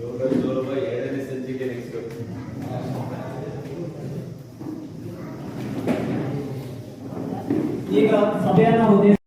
ಯೋಗ next ಈಗ ಸಭೆಯನ್ನು